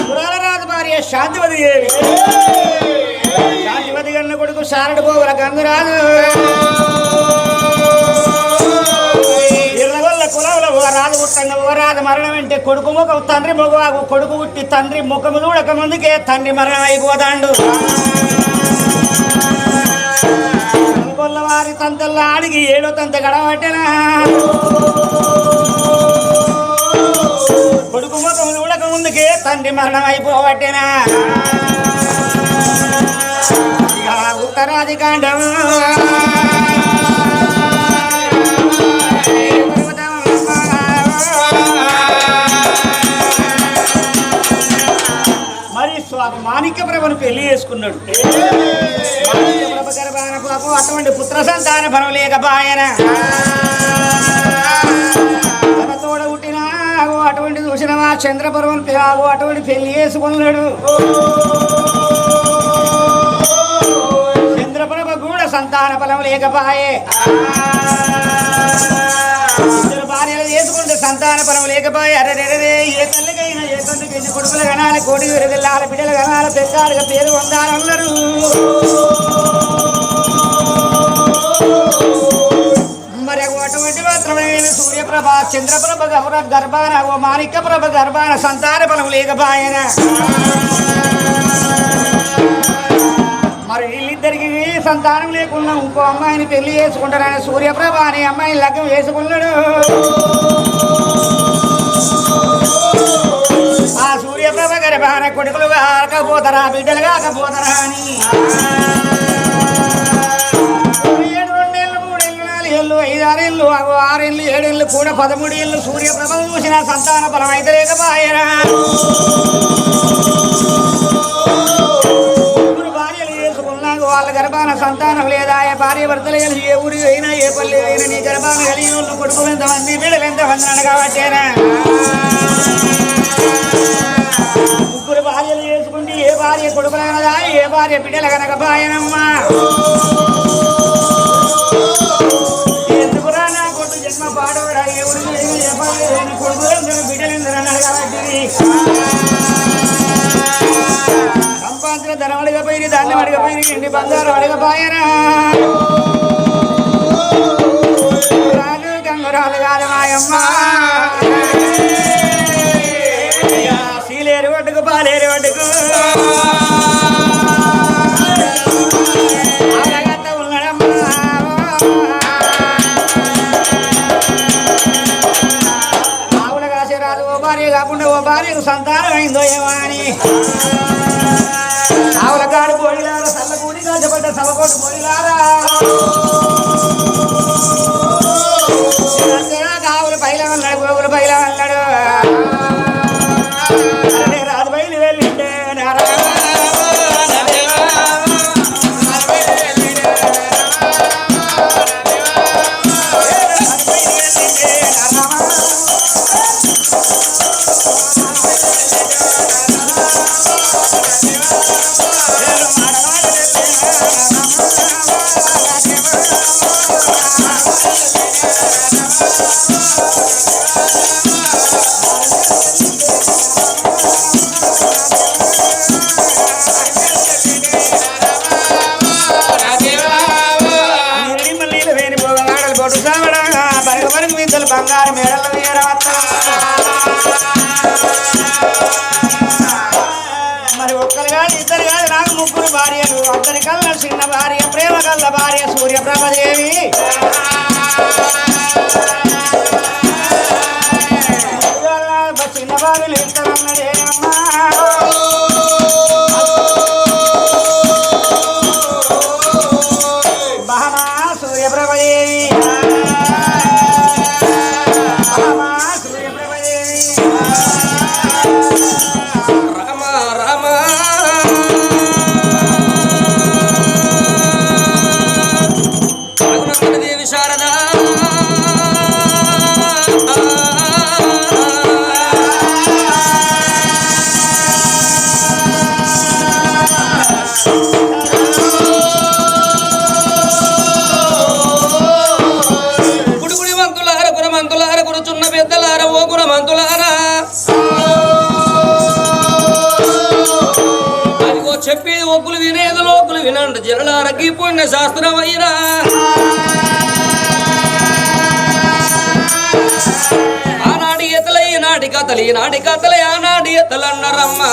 పురాణరాజు భార్య శాంతివతి దేవి. శాంతివతి గన్న కొడుకు శారడు పోగుల గంగరాజు. ఇళ్ళవల్ల రాజు పుట్టంగా ఓ రాజు మరణం అంటే కొడుకు ముఖం తండ్రి మొగవాగు కొడుకు పుట్టి తండ్రి ముఖము చూడక ముందుకే తండ్రి మరణం అయిపోతాండు కొల్ల వారి తంతల్లో అడిగి ఏడో తంత గడవట్టెనా కొడుకు ముఖం చూడక ముందుకే తండ్రి మరణం అయిపోవట్టేనా ఉత్తరాది కాండం మరి స్వామి మాణిక్య ప్రభను పెళ్ళి చేసుకున్నాడు. గర్భాన పాపం అటువంటి పుత్ర సంతాన ఫలం లేకపాయన అటువంటి చూసినవా చంద్రపురం ఆగో అటువంటి పెళ్ళి చేసుకున్నాడు. చంద్రప్రభ కూడా సంతాన ఫలం లేకపాయే. ఇద్దరు భార్యలు చేసుకుంటే సంతాన ఫలం లేకపోయి. అరే ఏ తల్లికైనా ఏ తండ్రికి ఎన్ని కొడుకులు కనాలి కోడి విరదిల్లాల బిడ్డలు కనాలి పెద్దాలుగా పేరు పొందాలన్నారు. అటువంటి సూర్యప్రభ చంద్రప్రభ గౌర గర్భాన ఓ మాణిక ప్రభ గర్భాన సంతాన బలం లేకపాయన. మరి వీళ్ళిద్దరికి సంతానం లేకుండా ఇంకో అమ్మాయిని పెళ్ళి చేసుకుంటారని సూర్యప్రభ అనే అమ్మాయిని లగ్గం వేసుకున్నాడు. ఆ సూర్యప్రభ గర్భాన కొడుకులు కాకపోతారా బిడ్డలు కాకపోతారా అని. నాలుగేళ్ళు ఐదు ఆరేళ్ళు ఆరేళ్ళు ఏడేళ్ళు కూడా పదమూడు ఏళ్ళు సూర్యప్రభ చూసిన సంతాన ఫలం అయితే లేకపోయారా భార్యలు వాళ్ళ గర్భాన సంతానం లేదా ఏ భార్య భర్తలు కలిసి ఏ ఊరి అయినా ఏ పల్లె అయినా నీ గర్భాన కలిగి వాళ్ళు కొడుకులు ఎంతమంది బిడ్డలు ఎంతమంది అని ముగ్గురు భార్యలు చేసుకుంటే ఏ భార్య కొడుకులు కనదా ఏ భార్య బిడ్డలు కనుక బాయనమ్మా అడగపోయి దాన్ని అడగపోయి ఎండి బంగారం అడగపోయారా రాజు గంగరాలు కాదు మాయమ్మ. సీలేరు వడ్డుకు పాలేరు వడ్డుకు ఆలగత్త ఉన్నాడమ్మా ఆవుల ఓ భార్య కాకుండా సంతానం అయిందో ఏమో అని. కాచబడ్డ బంగారు మేడల మరి ఒక్కరు కాదు ఇద్దరు కాదు నాకు ముగ్గురు భార్యలు. అందరి కళ్ళ చిన్న భార్య ప్రేమ కళ్ళ భార్య సూర్యప్రభదేవి. చెప్పేది ఒక్కులు వినేది లోకులు వినండి. జనలారకి పుణ్య శాస్త్రమైనా ఆనాటి ఎతల ఈనాటి కథలు ఈనాటి కథలు ఆనాటి ఎతలు అన్నారమ్మా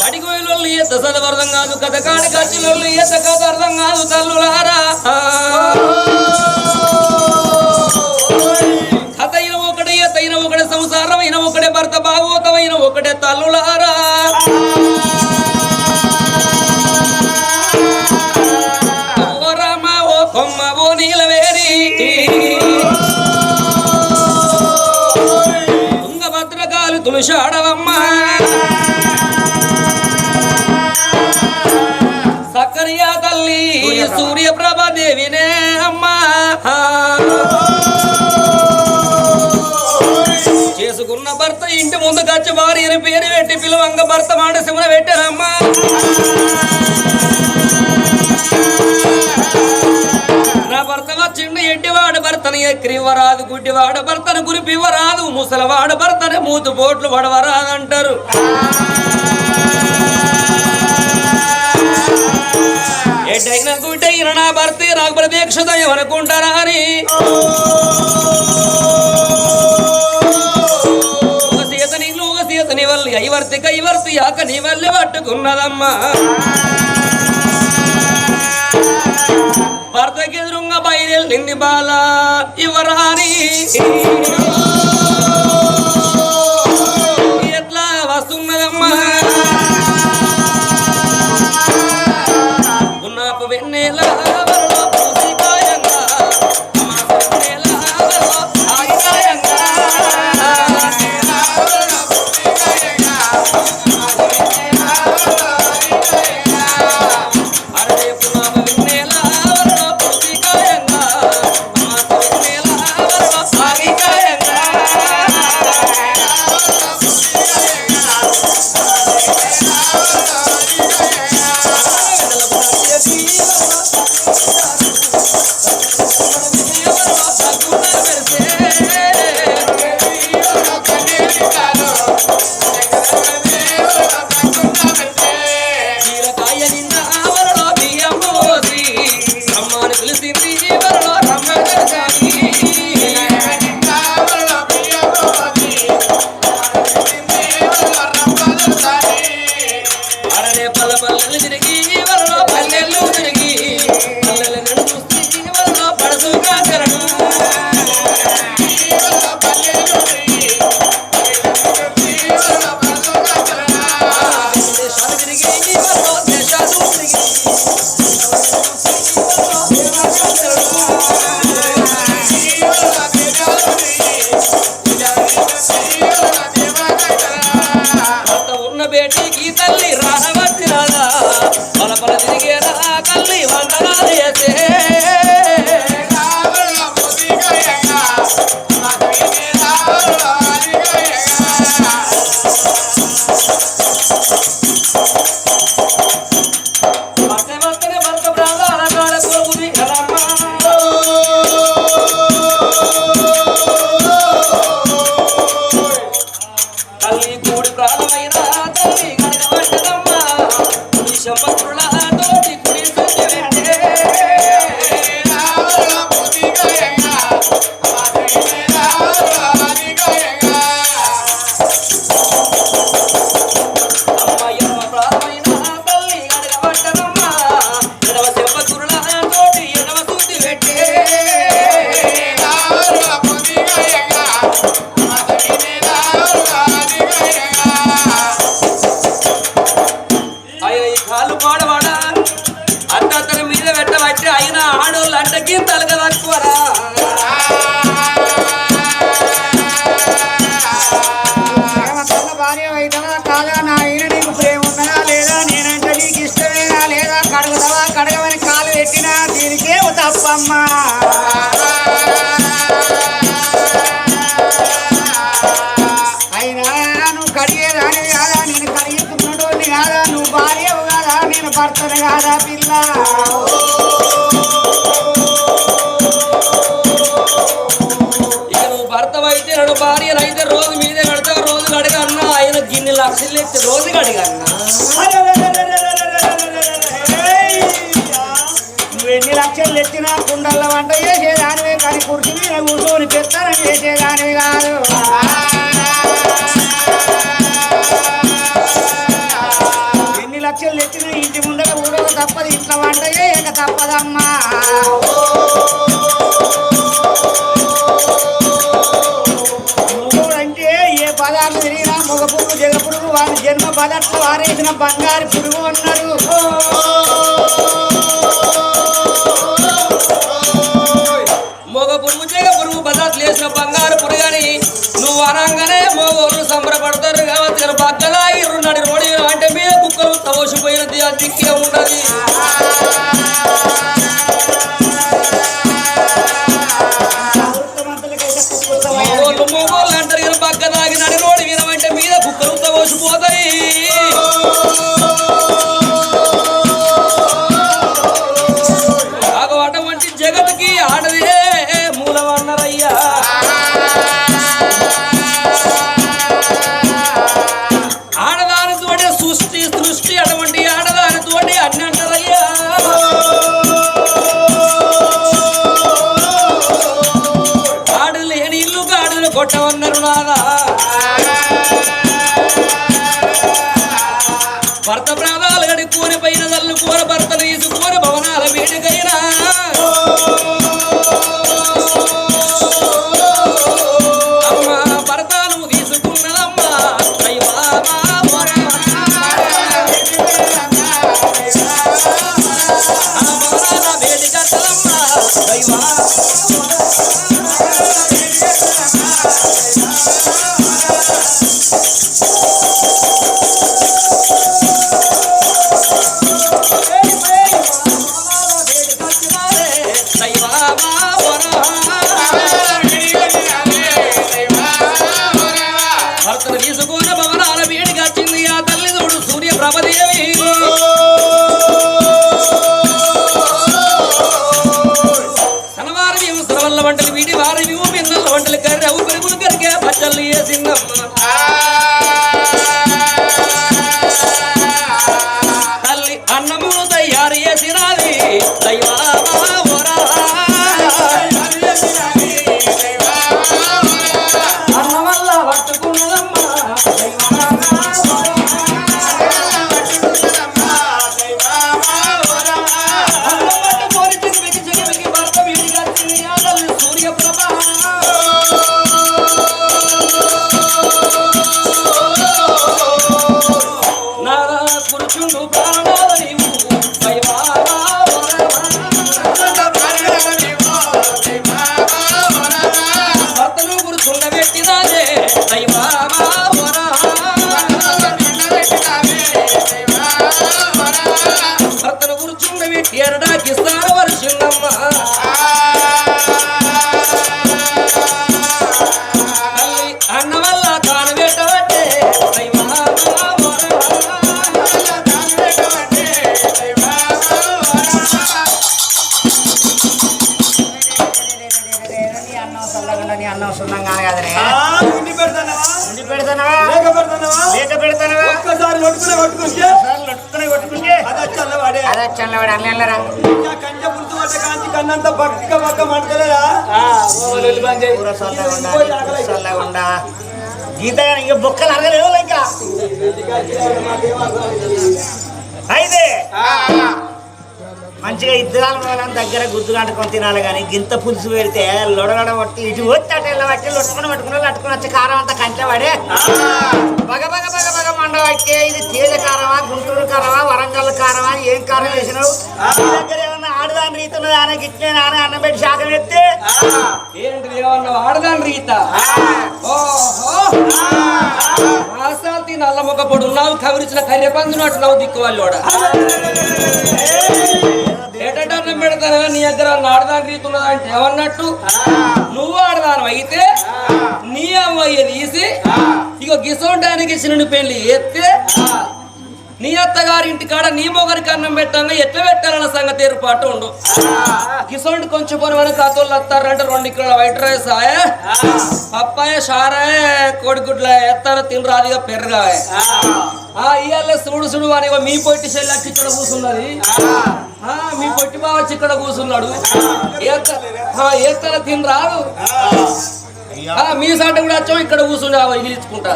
బడికి పోయినోళ్ళు చదువు అర్థం కాదు కథ కాడి ఖర్చులోళ్ళు ఎంత కథ అర్థం కాదు తల్లులారా. కథ అయిన ఒకటి ఎత్త అయిన ఒకటి సంసారం అయిన ఒకటి ఒకటే తల్లులారా. ఓ రామ ఓ కొమ్మ ఓ నీలవేరి తుంగభద్రకాలు తులసాడవమ్మ. తల్లి చేసుకున్న భర్త ఇంటి ముందు కచ్చి భార్య పేరు పెట్టి పిలువంగ భర్త మాట శివన పెట్టారమ్మా. నా భర్త వచ్చిండు ఎడ్డివాడు భర్తని ఎక్కివరాదు గుడ్డివాడు భర్తను గురిపివ్వరాదు ముసలవాడు భర్తని మూతు పోట్లు పడవరాదు అంటారు ఎడ్డైన గుడ్డైన నా భర్త నాకు ప్రతీక్షత ఏమనుకుంటారా అని. ఐవర్తి నీ వల్లే పట్టుకున్నదమ్మా. భర్తకి ఎదురుంగా బయలుదేరింది బాల ఇవరాని నువ్వు ఎన్ని లక్షలు ఎత్తినా కుండల వంట చేసేదానివే కానీ కుర్చీ మీద కూర్చొని పెత్తనం చేసేదానివి కాదు. ఎన్ని లక్షలు ఎత్తినా ఇంటి ముందర ఊడవ తప్పదు ఇంట్లో వంట చేయక తప్పదమ్మా. వారి జన్మ పదార్థం వారేసిన బంగారు పురుగు అన్నారు మగ పురుగు చెగ పురుగు బదట్లు వేసిన బంగారు పురుగని నువ్వు అనగానే మగోళ్ళు సంబరపడతారు కాబట్టి ఇక్కడ పక్కలా ఇరు అంటే మీద కుక్కలు తవసిపోయినది అది దిక్కే ఉన్నది. அன்னமூதையார் ஏசினாவி தெய்வாமா పెట్టినాదే దైవా కొట్టుకుంటే కొట్టుకుంటే అది వచ్చి అల్లవాడే అదే చల్లవాడు అల్లెల్లరా ఇంకా కంచె పులుసు పట్ట కాంచి కన్నంత కూర చల్లగుండా కూర చల్లగుండా గీత ఇంకా బొక్కలు అరగలేవు ఇంకా. అయితే మంచిగా ఇద్దరాల వాళ్ళని దగ్గర గుద్దు కట్టుకొని తినాలి కానీ గింత పులుసు పెడితే లొడగడ పట్టి ఇటు వచ్చి అటు ఇలా పట్టి లొట్టుకుని పట్టుకుని లట్టుకుని వచ్చి కారం అంతా కంచె పడే. బగ బగ బగ బగ మండ పట్టే. ఇది తేజ కారమా గుంటూరు కారమా వరంగల్ కారమా ఏం కారం వేసినావు? దగ్గర ఏమన్నా ఆడదాని రీతి ఉన్నది? ఆయన గిట్లే నాన్న అన్నం పెట్టి శాఖం ఎత్తే ఏంటి ఏమన్నా వాడదాని రీత? ఓహో! ఆశాంతి నల్ల మొక్క పొడు కవిరిచిన కర్రె నవ్వు దిక్కు వాళ్ళోడ. ఏటన్నం నీ దగ్గర నాడదాని రీతి ఉన్నదంటే ఏమన్నట్టు? నువ్వు ఆడదాను అయితే నీ అమ్మాయి తీసి ఇక గిసోడానికి చిన్న పెళ్ళి ఎత్తే నీ అత్తగారి ఇంటికాడ నీ మొగరికి అన్నం పెట్టంగా ఎట్లా పెట్టాలన్న సంగతి ఏర్పాటు ఉండు. కిసోండి కొంచెం పని మన కాతోళ్ళు వస్తారంటే రెండు ఇక్కడ వైట్ రైస్ ఆయే. పప్పాయ షారాయ కోడిగుడ్ల ఎత్తాన తినరాదిగా పెరగాయ. ఆ ఇయ్యాల సుడు సుడు అని మీ పొట్టి చెల్లెచ్చి ఇక్కడ కూర్చున్నది ఆ, మీ పొట్టి బావ వచ్చి ఇక్కడ కూర్చున్నాడు ఏత్తన తినరాదు. మీ సాట కూడా వచ్చాం ఇక్కడ కూర్చుని ఇగిలించుకుంటా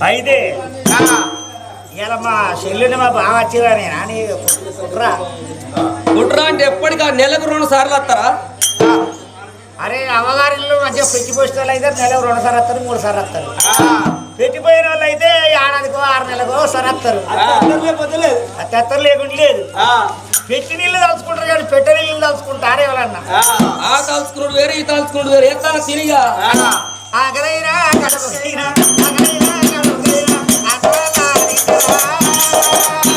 అయితే ఇలా మా చెల్లిని మా బాగా వచ్చిరా నేను. అని కుట్రా. కుట్రా అంటే ఎప్పటికీ నెలకు రెండు సార్లు వస్తారా? అరే అమ్మగారిల్లు మంచిగా పెట్టిపోయిన వాళ్ళు అయితే నెలకు రెండు సార్లు వస్తారు మూడు సార్లు వస్తారు. పెట్టిపోయిన వాళ్ళు అయితే ఏడాదికో ఆరు నెలకో ఒకసారి వస్తారు. తెత్తరు లేకుండా లేదు. పెట్టి నీళ్ళు తలుచుకుంటారు కానీ పెట్ట నీళ్ళు తలుచుకుంటారు ఎవరన్నా? ఆ తలుచుకున్నాడు వేరే ఈ తలుచుకున్నాడు వేరే. ఎత్తాను తిరిగా? గడపైనా Ah,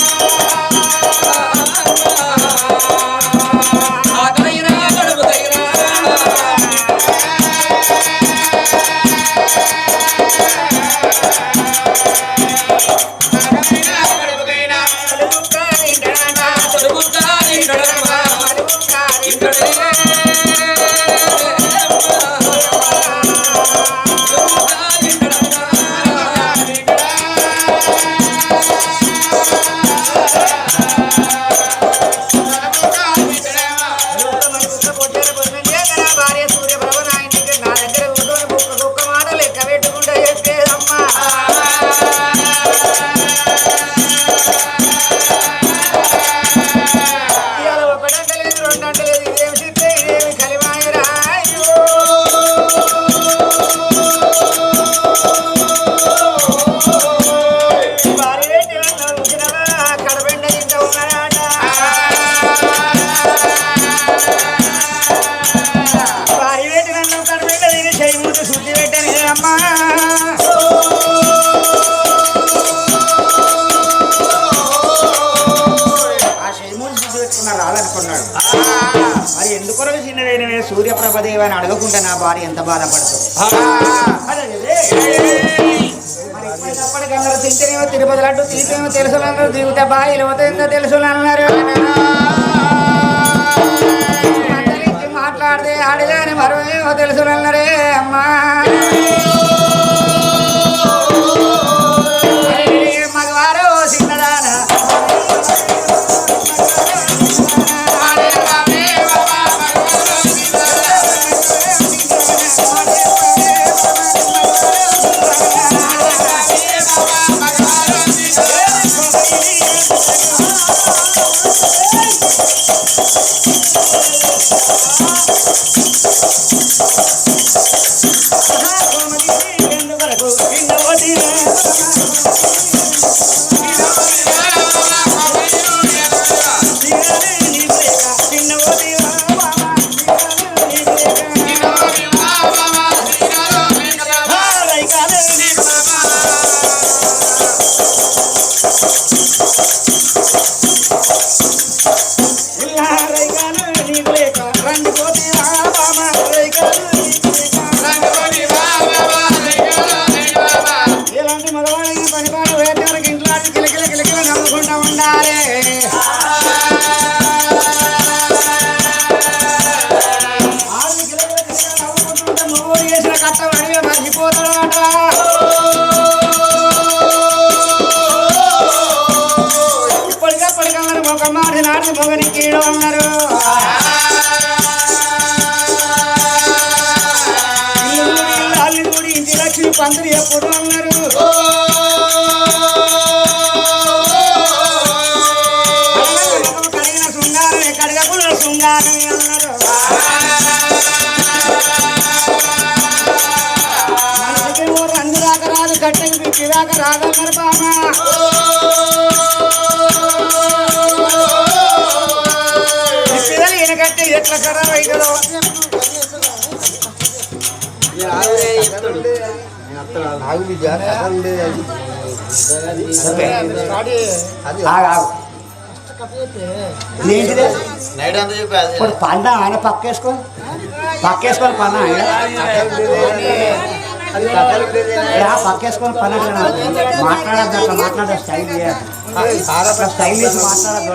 సూర్యప్రభదేవి అని అడగకుండా నా భార్య ఎంత బాధపడుతుంది? తింటేనేమో తిరుపతి లడ్డు తీసేమో తెలుసు అన్నారు దిగుతే బాయిలు ఎంత తెలుసు అన్నారు మాట్లాడితే ఆడిగాని మరో తెలుసు అన్నారే అమ్మా. ఒక మాట నాటి మొగని కీడు అన్నారు ఇల్లు దూడి, ఇంటి లక్ష్మి పందిరి ఎప్పుడు అన్నారు కడిగిన శృంగారం కడగకుండా శృంగారం అన్నారు మనసుకి ఓ రంగు దాకా రాదు కట్టెకి పిచ్చి రాక రాదన్నారు బాబా ఎట్లా ఖరాబ్ అవుతుందో ఆగు, ఆగు. ఇదేంటిది నైట్ అంతా చెప్పి అది ఇప్పుడు పండ ఆయన పక్కేసుకో పక్కేసుకొని పన్న ఆయన ఇలా పక్కేసుకొని పని అట్లా మాట్లాడద్దు అట్లా మాట్లాడే స్టైల్ చేయాలి అట్లా స్టైల్ చేసి మాట్లాడద్దు